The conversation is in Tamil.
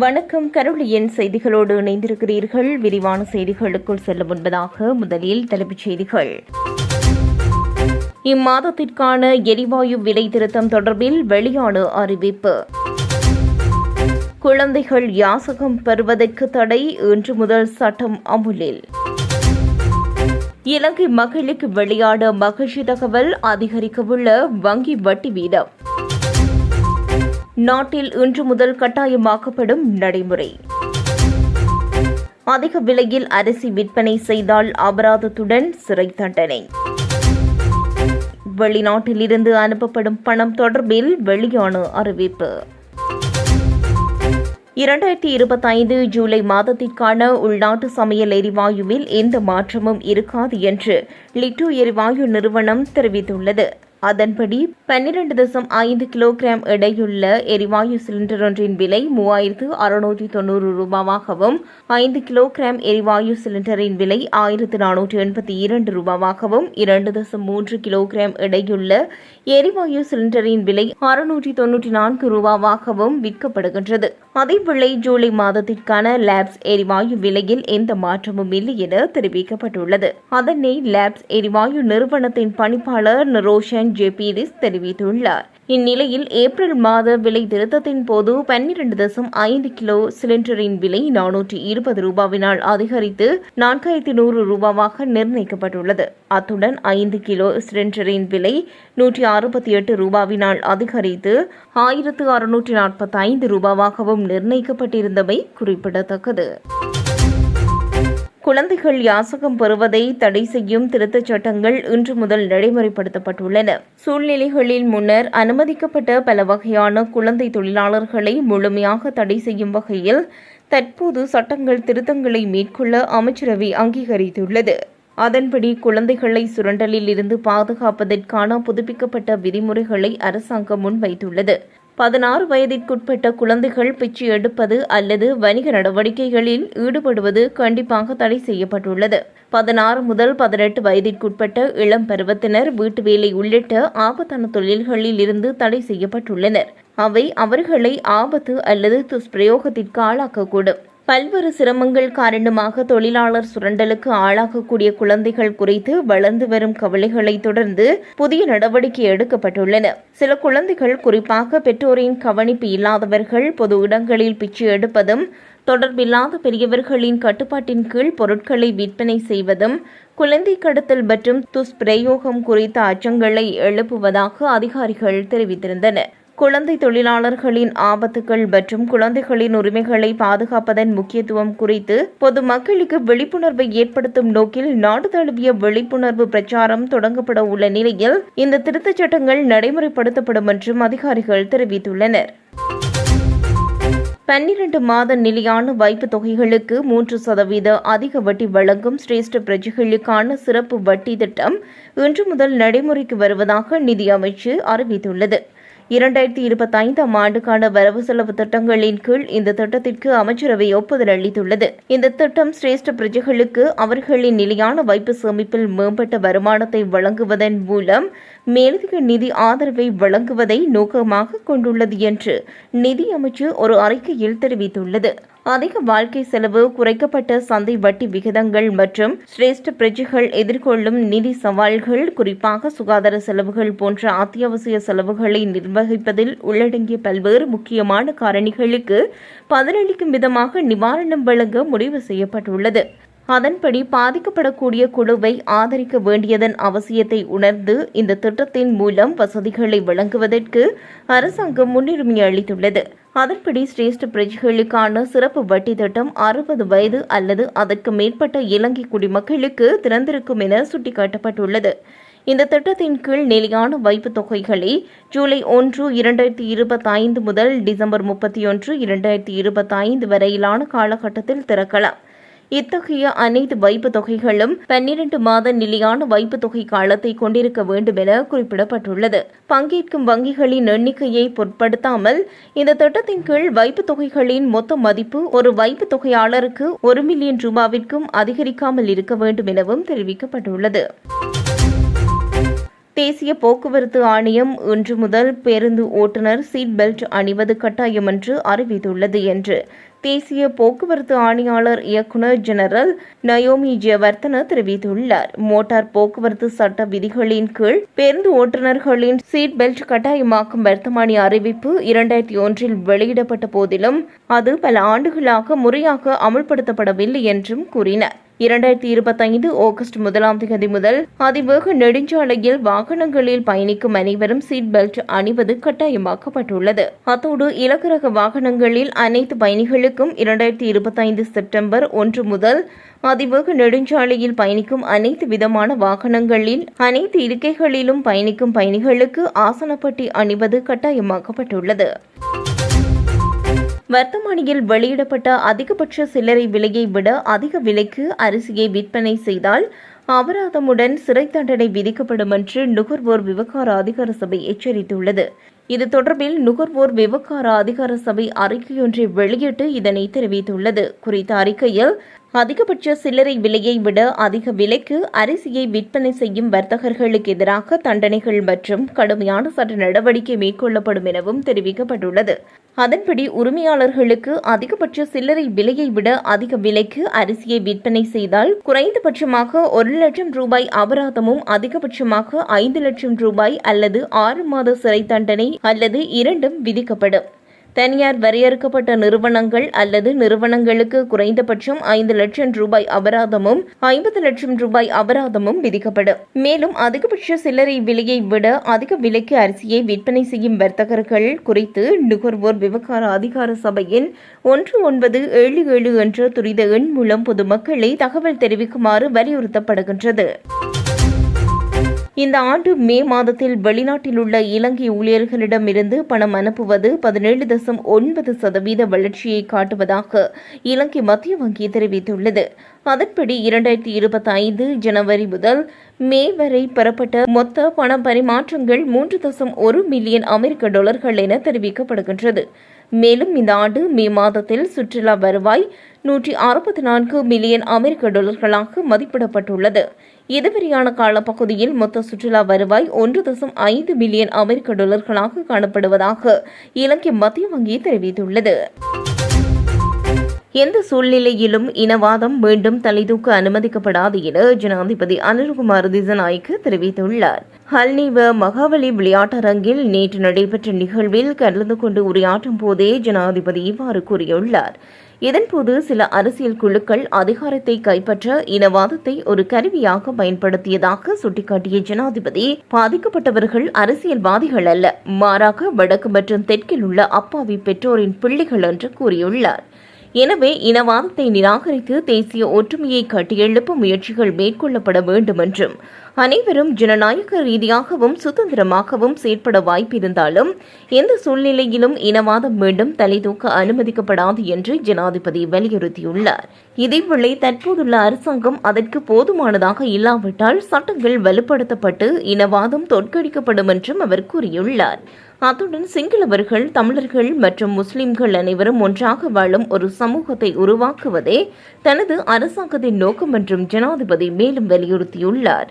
வணக்கம். கருளியின் செய்திகளோடு இணைந்திருக்கிறீர்கள். விரிவான செய்திகளுக்குள் செல்ல முன்பதாக முதலில் தலைப்புச் செய்திகள். இம்மாதத்திற்கான எரிவாயு விலை திருத்தம் தொடர்பில் வெளியான அறிவிப்பு. குழந்தைகள் யாசகம் பெறுவதற்கு தடை இன்று முதல் சட்டம் அமுலில். இலங்கை மகளிருக்கு வெளியான மகிழ்ச்சி தகவல் அதிகரிக்கவுள்ள வங்கி வட்டி வீதம். நாட்டில் இன்று முதல் கட்டாயமாக்கப்படும் நடைமுறை. அதிக விலையில் அரிசி விற்பனை செய்தால் அபராதத்துடன் சிறை தண்டனை. வெளிநாட்டிலிருந்து அனுப்பப்படும் பணம் தொடர்பில் வெளியான அறிவிப்பு. இரண்டாயிரத்தி இருபத்தைந்து ஜூலை மாதத்திற்கான உள்நாட்டு சமையல் எரிவாயுவில் எந்த மாற்றமும் இருக்காது என்று லிட்டு எரிவாயு நிறுவனம் தெரிவித்துள்ளது. அதன்படி பன்னிரண்டு தசம் ஐந்து கிலோகிராம் எடையுள்ள எரிவாயு சிலிண்டர் ஒன்றின் விலை மூவாயிரத்து அறுநூற்றி தொன்னூறு ரூபாவாகவும் ஐந்து கிலோகிராம் எரிவாயு சிலிண்டரின் விலை ஆயிரத்து நானூற்றி எண்பத்தி இரண்டு ரூபாவாகவும் இரண்டு தசம் மூன்று கிலோகிராம் எடையுள்ள எரிவாயு சிலிண்டரின் விலை அறுநூற்றி தொன்னூற்றி நான்கு ரூபாவாகவும் விற்கப்படுகின்றது. அதேவேளை ஜூலை மாதத்திற்கான லேப்ஸ் எரிவாயு விலையில் எந்த மாற்றமும் இல்லை என தெரிவிக்கப்பட்டுள்ளது. அதனை லேப்ஸ் எரிவாயு நிறுவனத்தின் பணிப்பாளர் ரோஷன் ஜே பீரிஸ் தெரிவித்துள்ளார். இந்நிலையில் ஏப்ரல் மாத விலை திருத்தத்தின் போது பன்னிரண்டு தசம் ஐந்து கிலோ சிலிண்டரின் விலை நானூற்றி இருபது ரூபாவினால் அதிகரித்து நான்காயிரத்தி நூறு ரூபாவாக நிர்ணயிக்கப்பட்டுள்ளது. அத்துடன் ஐந்து கிலோ சிலிண்டரின் விலை நூற்றி அறுபத்தி எட்டு ரூபாவினால் அதிகரித்து ஆயிரத்து அறுநூற்றி நாற்பத்தி ஐந்து ரூபாவாகவும் நிர்ணயிக்கப்பட்டிருந்தமை குறிப்பிடத்தக்கது. குழந்தைகள் யாசகம் பெறுவதை தடை செய்யும் திருத்தச் சட்டங்கள் இன்று முதல் நடைமுறைப்படுத்தப்பட்டுள்ளன. சூழ்நிலைகளில் முன்னர் அனுமதிக்கப்பட்ட பல வகையான குழந்தை தொழிலாளர்களை முழுமையாக தடை செய்யும் வகையில் தற்போது சட்டங்கள் திருத்தங்களை மேற்கொள்ள அமைச்சரவை அங்கீகரித்துள்ளது. அதன்படி குழந்தைகளை சுரண்டலில் இருந்து பாதுகாப்பதற்கான புதுப்பிக்கப்பட்ட விதிமுறைகளை அரசாங்கம் முன்வைத்துள்ளது. பதினாறு வயதிற்குட்பட்ட குழந்தைகள் பிச்சை எடுப்பது அல்லது வணிக நடவடிக்கைகளில் ஈடுபடுவது கண்டிப்பாக தடை செய்யப்பட்டுள்ளது. பதினாறு முதல் பதினெட்டு வயதிற்குட்பட்ட இளம் பருவத்தினர் வீட்டு வேலை உள்ளிட்ட ஆபத்தான தொழில்களில் இருந்து தடை செய்யப்பட்டுள்ளனர். அவை அவர்களை ஆபத்து அல்லது துஷ்பிரயோகத்திற்கு ஆளாக்கக்கூடும். பல்வேறு சிரமங்கள் காரணமாக தொழிலாளர் சுரண்டலுக்கு ஆளாகக்கூடிய குழந்தைகள் குறித்து வளர்ந்து வரும் கவலைகளை தொடர்ந்து புதிய நடவடிக்கை எடுக்கப்பட்டுள்ளன. சில குழந்தைகள் குறிப்பாக பெற்றோரின் கவனிப்பு இல்லாதவர்கள் பொது இடங்களில் பிச்சை எடுப்பதும் தொடர்பில்லாத பெரியவர்களின் கட்டுப்பாட்டின் கீழ் பொருட்களை விற்பனை செய்வதும் குழந்தை கடத்தல் மற்றும் துஷ்பிரயோகம் குறித்த அச்சங்களை எழுப்புவதாக அதிகாரிகள் தெரிவித்திருந்தனர். குழந்தை தொழிலாளர்களின் ஆபத்துகள் மற்றும் குழந்தைகளின் உரிமைகளை பாதுகாப்பதன் முக்கியத்துவம் குறித்து பொதுமக்களுக்கு விழிப்புணர்வை ஏற்படுத்தும் நோக்கில் நாடு தழுவிய விழிப்புணர்வு பிரச்சாரம் தொடங்கப்பட உள்ள நிலையில் இந்த திருத்தச் சட்டங்கள் நடைமுறைப்படுத்தப்படும் என்றும் அதிகாரிகள் தெரிவித்துள்ளனர். பன்னிரண்டு மாத நிலையான வைப்பு தொகைகளுக்கு மூன்று சதவீத அதிக வட்டி வழங்கும் சிரேஷ்ட பிரஜைகளுக்கான சிறப்பு வட்டி திட்டம் இன்று முதல் நடைமுறைக்கு வருவதாக நிதி அமைச்சு அறிவித்துள்ளது. இரண்டாயிரத்தி இருபத்தைந்தாம் ஆண்டுக்கான வரவு செலவு திட்டங்களின் கீழ் இந்த திட்டத்திற்கு அமைச்சரவை ஒப்புதல் அளித்துள்ளது. இந்த திட்டம் சிரேஷ்ட பிரஜைகளுக்கு அவர்களின் நிலையான வைப்பு சேமிப்பில் மேம்பட்ட வருமானத்தை வழங்குவதன் மூலம் மேலதிக நிதி ஆதரவை வழங்குவதை நோக்கமாக கொண்டுள்ளது என்று நிதி அமைச்சு ஒரு அறிக்கையில் தெரிவித்துள்ளது. அதிக வாழ்க்கை செலவு குறைக்கப்பட்ட சந்தை வட்டி விகிதங்கள் மற்றும் சிரேஷ்ட பிரஜைகள் எதிர்கொள்ளும் நிதி சவால்கள் குறிப்பாக சுகாதார செலவுகள் போன்ற அத்தியாவசிய செலவுகளை நிர்வகிப்பதில் உள்ளடங்கிய பல்வேறு முக்கியமான காரணிகளுக்கு பதிலளிக்கும் விதமாக நிவாரணம் வழங்க முடிவு செய்யப்பட்டுள்ளது. அதன்படி பாதிக்கப்படக்கூடிய குழுவை ஆதரிக்க வேண்டியதன் அவசியத்தை உணர்ந்து இந்த திட்டத்தின் மூலம் வசதிகளை வழங்குவதற்கு அரசாங்கம் முன்னுரிமை அளித்துள்ளது. அதன்படி சிரேஷ்ட பிரஜைகளுக்கான சிறப்பு வட்டி திட்டம் அறுபது வயது அல்லது அதற்கு மேற்பட்ட இலங்கை குடிமக்களுக்கு திறந்திருக்கும் என சுட்டிக்காட்டப்பட்டுள்ளது. இந்த திட்டத்தின் கீழ் நிலையான வைப்பு தொகைகளை ஜூலை ஒன்று இரண்டாயிரத்தி இருபத்தைந்து முதல் டிசம்பர் முப்பத்தி ஒன்று இரண்டாயிரத்தி இருபத்தைந்து வரையிலான காலகட்டத்தில் திறக்கலாம். இத்தகைய அனைத்து வைப்பு தொகைகளும் பன்னிரண்டு மாத நிலையான வைப்பு தொகை காலத்தை கொண்டிருக்க வேண்டும் என குறிப்பிடப்பட்டுள்ளது. பங்கேற்கும் வங்கிகளின் எண்ணிக்கையை பொருட்படுத்தாமல் இந்த திட்டத்தின் கீழ் வைப்பு தொகைகளின் மொத்த மதிப்பு ஒரு வைப்பு தொகையாளருக்கு ஒரு மில்லியன் ரூபாவிற்கும் அதிகரிக்காமல் இருக்க வேண்டும் எனவும் தெரிவிக்கப்பட்டுள்ளது. தேசிய போக்குவரத்து ஆணையம் இன்று முதல் பேருந்து ஓட்டுநர் சீட் பெல்ட் அணிவது கட்டாயம் என்று அறிவித்துள்ளது என்று தேசிய போக்குவரத்து ஆணையாளர் இயக்குநர் ஜெனரல் நயோமி ஜெயவர்தன தெரிவித்துள்ளார். மோட்டார் போக்குவரத்து சட்ட விதிகளின் கீழ் பேருந்து ஓட்டுநர்களின் சீட் பெல்ட் கட்டாயமாக்கும் வர்த்தமானி அறிவிப்பு இரண்டாயிரத்தி ஒன்றில் வெளியிடப்பட்ட போதிலும் அது பல ஆண்டுகளாக முறையாக அமல்படுத்தப்படவில்லை என்றும் கூறினார். இரண்டாயிரத்தி இருபத்தைந்து ஆகஸ்ட் முதலாம் தேதி முதல் அதிவேக நெடுஞ்சாலையில் வாகனங்களில் பயணிக்கும் அனைவரும் சீட் பெல்ட் அணிவது கட்டாயமாக்கப்பட்டுள்ளது. அத்தோடு இலகுரக வாகனங்களில் அனைத்து பயணிகளுக்கும் இரண்டாயிரத்தி இருபத்தைந்து செப்டம்பர் ஒன்று முதல் அதிவேக நெடுஞ்சாலையில் பயணிக்கும் அனைத்து விதமான வாகனங்களில் அனைத்து இருக்கைகளிலும் பயணிக்கும் பயணிகளுக்கு ஆசனப்பட்டி அணிவது கட்டாயமாக்கப்பட்டுள்ளது. வர்த்தமானியில் வெளியிடப்பட்ட அதிகபட்ச சில்லறை விலையை விட அதிக விலைக்கு அரிசியை விற்பனை செய்தால் அபராதமுடன் சிறை தண்டனை விதிக்கப்படும் என்று நுகர்வோர் விவகார அதிகார சபை எச்சரித்துள்ளது. இது தொடர்பில் நுகர்வோர் விவகார அதிகார சபை அறிக்கையொன்றை வெளியிட்டு இதனை தெரிவித்துள்ளது. குறித்த அறிக்கையில் அதிகபட்ச சில்லறை விலையை விட அதிக விலைக்கு அரிசியை விற்பனை செய்யும் வர்த்தகர்களுக்கு எதிராக தண்டனைகள் மற்றும் கடுமையான சட்ட நடவடிக்கை மேற்கொள்ளப்படும் எனவும் தெரிவிக்கப்பட்டுள்ளது. அதன்படி உரிமையாளர்களுக்கு அதிகபட்ச சில்லறை விலையை விட அதிக விலைக்கு அரிசியை விற்பனை செய்தால் குறைந்தபட்சமாக ஒரு லட்சம் ரூபாய் அபராதமும் அதிகபட்சமாக ஐந்து லட்சம் ரூபாய் அல்லது ஆறு மாத சிறை தண்டனை அல்லது இரண்டும் விதிக்கப்படும். தனியார் வரையறுக்கப்பட்ட நிறுவனங்கள் அல்லது நிறுவனங்களுக்கு குறைந்தபட்சம் ஐந்து லட்சம் ரூபாய் அபராதமும் ஐம்பது லட்சம் ரூபாய் அபராதமும் விதிக்கப்படும். மேலும் அதிகபட்ச சில்லறை விலையை விட அதிக விலைக்கு அரிசியை விற்பனை செய்யும் வர்த்தகர்கள் குறித்து நுகர்வோர் விவகார அதிகார சபையின் ஒன்று ஒன்பது ஏழு ஏழு என்ற துரித எண் மூலம் பொதுமக்களை தகவல் தெரிவிக்குமாறு வலியுறுத்தப்படுகின்றது. இந்த ஆண்டு மே மாதத்தில் வெளிநாட்டில் உள்ள இலங்கை ஊழியர்களிடமிருந்து பணம் அனுப்புவது பதினேழு தசம் ஒன்பது சதவீத வளர்ச்சியை காட்டுவதாக இலங்கை மத்திய வங்கி தெரிவித்துள்ளது. அதன்படி இரண்டாயிரத்தி இருபத்தி ஐந்து ஜனவரி முதல் மே வரை பெறப்பட்ட மொத்த பண பரிமாற்றங்கள் மூன்று தசம் ஒரு மில்லியன் அமெரிக்க டாலர்கள் என தெரிவிக்கப்படுகின்றது. மேலும் இந்த ஆண்டு மே மாதத்தில் சுற்றுலா வருவாய் நூற்றி அறுபத்தி நான்கு மில்லியன் அமெரிக்க டாலர்களாக மதிப்பிடப்பட்டுள்ளது. இதுவரையான காலப்பகுதியில் மொத்த சுற்றுலா வருவாய் ஒன்று தசம் ஐந்து மில்லியன் அமெரிக்க டாலர்களாக காணப்படுவதாக இலங்கை மத்திய வங்கி தெரிவித்துள்ளது. எந்த சூழ்நிலையிலும் இனவாதம் மீண்டும் தலைதூக்க அனுமதிக்கப்படாது என ஜனாதிபதி அனில்குமார் திசநாயக்கு தெரிவித்துள்ளார். ஹல்னிவ மகாவலி விளையாட்டரங்கில் நேற்று நடைபெற்ற நிகழ்வில் கலந்து கொண்டு உரையாற்றும் போதே ஜனாதிபதி இவ்வாறு கூறியுள்ளார். இதன்போது சில அரசியல் குழுக்கள் அதிகாரத்தை கைப்பற்ற இனவாதத்தை ஒரு கருவியாக பயன்படுத்தியதாக சுட்டிக்காட்டிய ஜனாதிபதி பாதிக்கப்பட்டவர்கள் அரசியல்வாதிகள் அல்ல மாறாக வடக்கு மற்றும் தெற்கில் உள்ள அப்பாவி பெற்றோரின் பிள்ளைகள் என்று கூறியுள்ளார். எனவே இனவாதத்தை நிராகரித்து தேசிய ஒற்றுமையை கட்டியெழுப்ப முயற்சிகள் மேற்கொள்ளப்பட வேண்டும் என்றும் அனைவரும் ஜனநாயக ரீதியாகவும் சுதந்திரமாகவும் செயற்பட வாய்ப்பிருந்தாலும் எந்த சூழ்நிலையிலும் இனவாதம் மீண்டும் தலைதூக்க அனுமதிக்கப்படாது என்று ஜனாதிபதி வலியுறுத்தியுள்ளார். இதேவேளை தற்போதுள்ள அரசாங்கம் அதற்கு போதுமானதாக இல்லாவிட்டால் சட்டங்கள் வலுப்படுத்தப்பட்டு இனவாதம் தோற்கடிக்கப்படும் என்றும் அவர் கூறியுள்ளார். அத்துடன் சிங்களவர்கள் தமிழர்கள் மற்றும் முஸ்லிம்கள் அனைவரும் ஒன்றாக வாழும் ஒரு சமூகத்தை உருவாக்குவதே தனது அரசாங்கத்தின் நோக்கம் என்றும் ஜனாதிபதி மேலும் வலியுறுத்தியுள்ளார்.